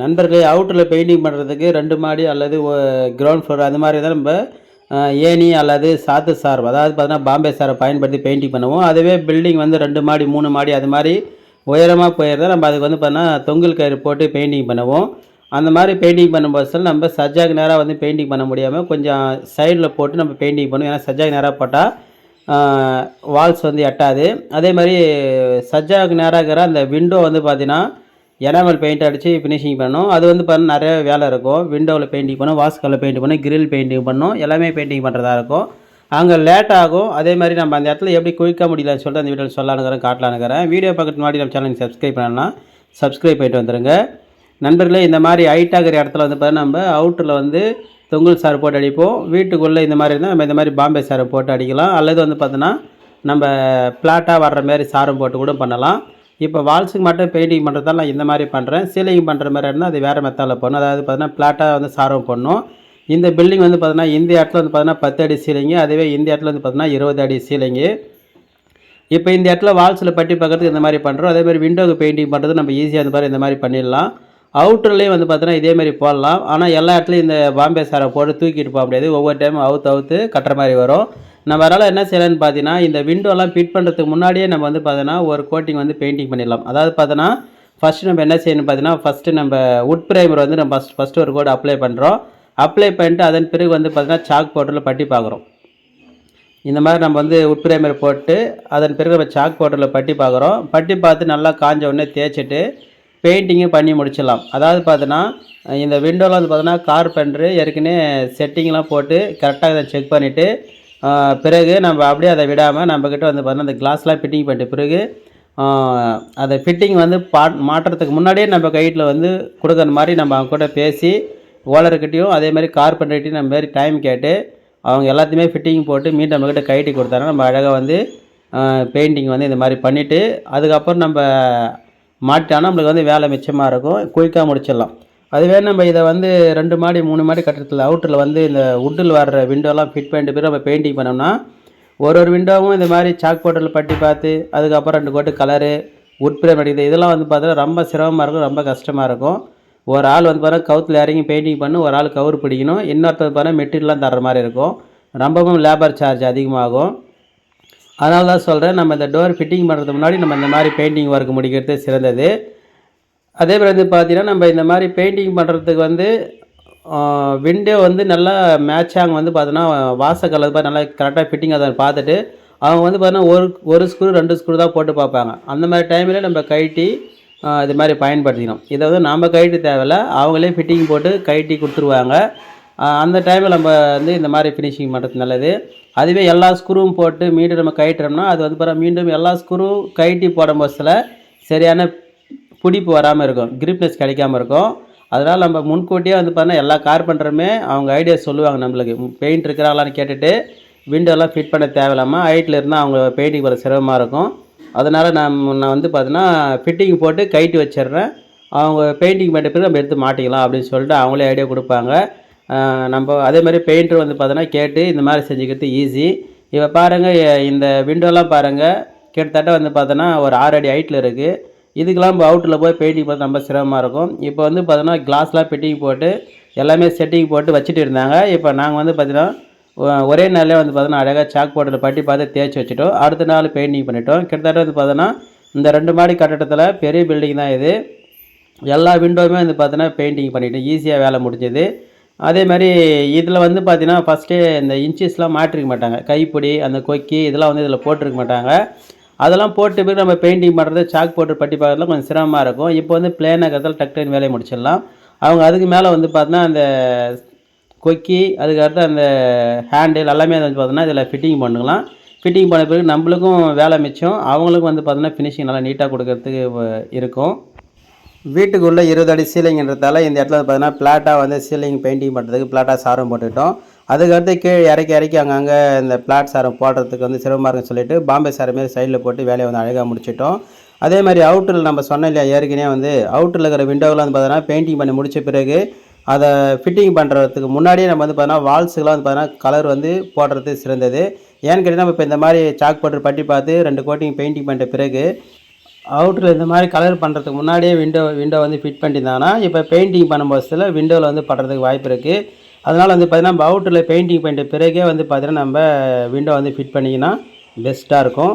நண்பர்களே அவுட்டரில் பெயிண்டிங் பண்ணுறதுக்கு ரெண்டு மாடி அல்லது கிரவுண்ட் ஃப்ளோர் அது மாதிரி தான் நம்ம ஏணி அல்லது சாத்து சார் அதாவது பார்த்தீங்கன்னா பாம்பே சாரை பயன்படுத்தி பெயிண்டிங் பண்ணுவோம். அதுவே பில்டிங் வந்து ரெண்டு மாடி மூணு மாடி அது மாதிரி உயரமாக போயிருந்தால் நம்ம அதுக்கு வந்து பார்த்தீங்கன்னா தொங்கல் கயிறு போட்டு பெயிண்டிங் பண்ணுவோம். அந்த மாதிரி பெயிண்டிங் பண்ணும்போது நம்ம சஜ்ஜாக்கு நேராக வந்து பெயிண்டிங் பண்ண முடியாமல் கொஞ்சம் சைடில் போட்டு நம்ம பெயிண்டிங் பண்ணுவோம். ஏன்னா சஜ்ஜாக்கு நேராக போட்டால் வால்ஸ் வந்து எட்டாது. அதே மாதிரி சஜ்ஜாவுக்கு நேராக இருக்கிற அந்த விண்டோ வந்து பார்த்தீங்கன்னா எனாமல் பெயிண்ட் அடித்து ஃபினிஷிங் பண்ணணும் அது வந்து பார்த்தா நிறைய வேலை இருக்கும். விண்டோவில் பெயிண்டிங் பண்ணோம் வாஸ்கலில் பெயிண்ட் பண்ணோம் கிரில் பெயிண்டிங் பண்ணணும் எல்லாமே பெயிண்டிங் பண்ணுறதா இருக்கும். அங்கே லேட் ஆகும். அதே மாதிரி நம்ம அந்த இடத்துல எப்படி குயிக்க முடியலன்னு சொல்லிட்டு அந்த வீடியோவில் சொல்லலானுக்கிறேன் காட்டலானுக்கிறேன் வீடியோ பக்கத்து முன்னாடி நம்ம சேனலுக்கு சப்ஸ்கிரைப் பண்ணலாம் சப்ஸ்கிரைப் பண்ணிட்டு வந்துடுங்க நண்பர்களே இந்த மாதிரி ஹைட்டாகிற இடத்துல வந்து பார்த்தா நம்ம அவுட்டரில் வந்து தொங்கல் சார் போட்டு அடிப்போம். வீட்டுக்குள்ளே இந்த மாதிரி இருந்தால் நம்ம இந்த மாதிரி பாம்பே சாரை போட்டு அடிக்கலாம். அல்லது வந்து பார்த்தோன்னா நம்ம பிளாட்டாக வர்ற மாதிரி சாரம் போட்டு கூட பண்ணலாம். இப்போ வால்ஸுக்கு மட்டும் பெயிண்டிங் பண்ணுறதால நான் இந்த மாதிரி பண்ணுறேன் சீலிங் பண்ணுற மாதிரி இருந்தால் அது வேறு மெத்தால பண்ணும். அதாவது பார்த்தீங்கன்னா பிளாட்டாக வந்து சாரம் பண்ணும். இந்த பில்டிங் வந்து பார்த்தீங்கன்னா இந்த இடத்துல வந்து பார்த்தீங்கன்னா பத்து அடி சீலிங்கு அதுவே இந்த இடத்துல வந்து பார்த்தீங்கன்னா இருபது அடி சீலிங்கு இப்போ இந்த இடத்துல வால்ஸில் பட்டி பார்க்கறதுக்கு இந்த மாதிரி பண்ணுறோம் அதே மாதிரி விண்டோக்கு பெயிண்டிங் பண்ணுறது நம்ம ஈஸியாக இந்த மாதிரி இந்த மாதிரி பண்ணிடலாம். அவுட்டர்லேயும் வந்து பார்த்தீங்கன்னா இதே மாதிரி போடலாம். ஆனால் எல்லா இடத்துலையும் இந்த பாம்பே சாரை போட்டு தூக்கிட்டு போக முடியாது. ஒவ்வொரு டைம் அவுத்து அவுத்து கட்டுற மாதிரி வரும். நம்ம அதனால் என்ன செய்யலாம்னு பார்த்தீங்கன்னா இந்த விண்டோலாம் ஃபிட் பண்ணுறதுக்கு முன்னாடியே நம்ம வந்து பார்த்தோன்னா ஒரு கோட்டிங் வந்து பெயிண்டிங் பண்ணிடலாம். அதாவது பார்த்தோன்னா ஃபஸ்ட்டு நம்ம என்ன செய்யணும் பார்த்தீங்கன்னா ஃபஸ்ட்டு நம்ம உட் பிரைமர் வந்து நம்ம ஃபஸ்ட் ஃபஸ்ட்டு ஒரு கோட் அப்ளை பண்ணுறோம் அப்ளை பண்ணிட்டு அதன் பிறகு வந்து பார்த்தீங்கன்னா சாக் பவுடரில் பட்டி பார்க்குறோம் இந்த மாதிரி நம்ம வந்து உட் பிரைமர் போட்டு அதன் பிறகு நம்ம சாக் பவுடரில் பட்டி பார்க்குறோம் பட்டி பார்த்து நல்லா காஞ்ச உடனே தேய்ச்சிட்டு பெயிண்டிங்கும் பண்ணி முடிச்சிடலாம். அதாவது பார்த்தோன்னா இந்த விண்டோவில் வந்து பார்த்தோன்னா கார்பெண்டரு ஏற்கனவே செட்டிங்லாம் போட்டு கரெக்டாக இதை செக் பண்ணிவிட்டு பிறகு நம்ம அப்படியே அதை விடாமல் நம்மக்கிட்ட வந்து பார்த்தோன்னா அந்த கிளாஸ்லாம் ஃபிட்டிங் பண்ணிட்ட பிறகு அதை ஃபிட்டிங் வந்து பா மாட்டுறதுக்கு முன்னாடியே நம்ம கைட்டில் வந்து கொடுக்குற மாதிரி நம்ம அவங்க கூட பேசி ஓனர்கிட்டையும் அதே மாதிரி கார்பெண்டர்கிட்டையும் நம்ம மாதிரி டைம் கேட்டு அவங்க எல்லாத்தையுமே ஃபிட்டிங் போட்டு மீண்டும் நம்மக்கிட்ட கைட்டி கொடுத்தாங்க நம்ம அழகாக வந்து பெயிண்டிங் வந்து இந்த மாதிரி பண்ணிவிட்டு அதுக்கப்புறம் நம்ம மாட்டானா நம்மளுக்கு வந்து வேலை மிச்சமாக இருக்கும். குயிக்காக முடிச்சிடலாம். அதுவே நம்ம இதை வந்து ரெண்டு மாடி மூணு மாடி கட்டத்தில் அவுட்டரில் வந்து இந்த உட்டில் வர்ற விண்டோலாம் ஃபிட் பண்ணிட்டு பிறகு நம்ம பெயிண்டிங் பண்ணோம்னா ஒரு ஒரு விண்டோவும் இந்த மாதிரி சாக் போட்டில் பட்டி பார்த்து அதுக்கப்புறம் ரெண்டு கோட்டு கலரு உட் பிரேம் அடிக்கிறது இதெல்லாம் வந்து பார்த்தீங்கன்னா ரொம்ப சிரமமாக இருக்கும் ரொம்ப கஷ்டமாக இருக்கும். ஒரு ஆள் வந்து பார்த்தா கவுத்தில் இறங்கி பெயிண்டிங் பண்ணி ஒரு ஆள் கவர் பிடிக்கணும். இன்னொருத்தர் பார்த்தா மெட்டீரியல்லாம் தர்ற மாதிரி இருக்கும். ரொம்பவும் லேபர் சார்ஜ் அதிகமாகும். அதனால தான் சொல்கிறேன் நம்ம இந்த டோர் ஃபிட்டிங் பண்ணுறதுக்கு முன்னாடி நம்ம இந்த மாதிரி பெயிண்டிங் ஒர்க் முடிக்கிறது சிறந்தது. அதே மாதிரி வந்து பார்த்தீங்கன்னா நம்ம இந்த மாதிரி பெயிண்டிங் பண்ணுறதுக்கு வந்து விண்டோ வந்து நல்லா மேட்சாக வந்து பார்த்தோன்னா வாசக்கல் பார்த்து நல்லா கரெக்டாக ஃபிட்டிங் அதை பார்த்துட்டு அவங்க வந்து பார்த்தீங்கன்னா ஒரு ஒரு ஸ்க்ரூ ரெண்டு ஸ்க்ரூ தான் போட்டு பார்ப்பாங்க. அந்த மாதிரி டைமில் நம்ம கைட்டி இது மாதிரி பயன்படுத்திக்கணும். இதை வந்து நம்ம கைட்டு தேவையில்ல அவங்களே ஃபிட்டிங் போட்டு கைட்டி கொடுத்துருவாங்க. அந்த டைமில் நம்ம வந்து இந்த மாதிரி ஃபினிஷிங் பண்ணுறது நல்லது. அதுவே எல்லா ஸ்க்ரூவும் போட்டு மீண்டும் நம்ம கைட்டுறோம்னா அது வந்து பார்த்தா மீண்டும் எல்லா ஸ்க்ரூவும் கைட்டி போடும் பட்சத்தில் சரியான பிடிப்பு வராமல் இருக்கும் கிரிப்னஸ் கிடைக்காம இருக்கும். அதனால் நம்ம முன்கூட்டியே வந்து பார்த்தீங்கன்னா எல்லா கார்பெண்டருமே அவங்க ஐடியா சொல்லுவாங்க நம்மளுக்கு. பெயிண்ட் இருக்கிறாங்களான்னு கேட்டுட்டு விண்டோலாம் ஃபிட் பண்ண தேவையில்லாமல் ஹைட்டில் இருந்தால் அவங்க பெயிண்டிங் வர சிரமமாக இருக்கும். அதனால் நான் நான் வந்து பார்த்தீங்கன்னா ஃபிட்டிங் போட்டு கைட்டு வச்சிடுறேன். அவங்க பெயிண்டிங் பண்ணிட்ட பிறகு நம்ம எடுத்து மாட்டிக்கலாம் அப்படின்னு சொல்லிட்டு அவங்களே ஐடியா கொடுப்பாங்க. நம்ம அதே மாதிரி பெயிண்டர் வந்து பார்த்தோன்னா கேட்டு இந்த மாதிரி செஞ்சுக்கிறது ஈஸி இப்போ பாருங்கள் இந்த விண்டோலாம் பாருங்கள் கிட்டத்தட்ட வந்து பார்த்தோன்னா ஒரு ஆறு அடி ஹைட்டில் இருக்குது இதுக்கெலாம் நம்ம அவுட்டில் போய் பெயிண்டிங் பார்த்து ரொம்ப சிரமமாக இருக்கும். இப்போ வந்து பார்த்தோன்னா கிளாஸ்லாம் பெட்டிங் போட்டு எல்லாமே செட்டிங் போட்டு வச்சுட்டு இருந்தாங்க. இப்போ நாங்கள் வந்து பார்த்தீங்கன்னா ஒரே நாளில் வந்து பார்த்தோன்னா அழகாக சாக் போட்டில் பட்டி பார்த்து தேய்ச்சி வச்சுட்டோம். அடுத்த நாள் பெயிண்டிங் பண்ணிட்டோம். கிட்டத்தட்ட வந்து பார்த்தோன்னா இந்த ரெண்டு மாடி கட்டடத்தில் பெரிய பில்டிங் தான் இது. எல்லா விண்டோவுமே வந்து பார்த்தீங்கன்னா பெயிண்டிங் பண்ணிட்டோம். ஈஸியாக வேலை முடிஞ்சது. அதே மாதிரி இதில் வந்து பார்த்தீங்கன்னா ஃபஸ்ட்டே இந்த இன்ச்சஸ்லாம் மாற்றிருக்க மாட்டாங்க. கைப்பிடி அந்த கொக்கி இதெல்லாம் வந்து இதில் போட்டிருக்க மாட்டாங்க. அதெல்லாம் போட்டு பிறகு நம்ம பெயிண்டிங் பண்ணுறது சாக் போட்டு பட்டி பார்க்கறதுலாம் கொஞ்சம் சிரமமாக இருக்கும். இப்போ வந்து பிளேனாக இருக்கிறதால டக்டைன் வேலையை முடிச்சிடலாம். அவங்க அதுக்கு மேலே வந்து பார்த்தீங்கன்னா அந்த கொக்கி அதுக்கடுத்து அந்த ஹேண்டில் எல்லாமே வந்து பார்த்தோன்னா இதில் ஃபிட்டிங் பண்ணுக்கலாம். ஃபிட்டிங் பண்ண பிறகு நம்மளுக்கும் வேலை மிச்சம். அவங்களுக்கும் வந்து பார்த்தோன்னா ஃபினிஷிங் நல்லா நீட்டாக கொடுக்கறதுக்கு இருக்கும். வீட்டுக்குள்ளே இருபது அடி சீலிங்ன்றதால இந்த இடத்துல வந்து பார்த்தீங்கன்னா பிளாட்டாக வந்து சீலிங் பெயிண்டிங் பண்ணுறதுக்கு பிளாட்டாக சாரம் போட்டுக்கிட்டோம். அதுக்கடுத்து கீழே இறக்கி இறக்கி அங்கங்கே இந்த பிளாட் சாரம் போடுறதுக்கு வந்து சிரமமாக இருக்குன்னு சொல்லிட்டு பாம்பே சாரம் மாரி சைடில் போட்டு வேலையை வந்து அழகாக முடிச்சிட்டோம். அதே மாதிரி அவுட்டரில் நம்ம சொன்னோம் இல்லையா ஏற்கனவே வந்து அவுட்டரில் இருக்கிற விண்டோவில் வந்து பார்த்தோன்னா பெயிண்டிங் பண்ணி முடித்த பிறகு அதை ஃபிட்டிங் பண்ணுறதுக்கு முன்னாடியே நம்ம வந்து பார்த்தோன்னா வால்ஸுக்கெலாம் வந்து பார்த்தோன்னா கலர் வந்து போடுறது சிறந்தது. ஏன்னு கேட்டிங்கன்னா நம்ம இப்போ இந்த மாதிரி சாக் பவுடர் பட்டி பார்த்து ரெண்டு கோட்டிங் பெயிண்டிங் பண்ணிட்ட பிறகு அவுட்டரில் இந்த மாதிரி கலர் பண்ணுறதுக்கு முன்னாடியே விண்டோ விண்டோ வந்து ஃபிட் பண்ணியிருந்தாங்கன்னா இப்போ பெயிண்டிங் பண்ணும்போதுல விண்டோவில் வந்து படுறதுக்கு வாய்ப்பு இருக்குது அதனால் வந்து பார்த்தீங்கன்னா பவுட்டில் அவுட்டரில் பெயிண்டிங் பண்ணிட்ட பிறகே வந்து பார்த்தீங்கன்னா நம்ம விண்டோ வந்து ஃபிட் பண்ணிங்கன்னா பெஸ்ட்டாக இருக்கும்.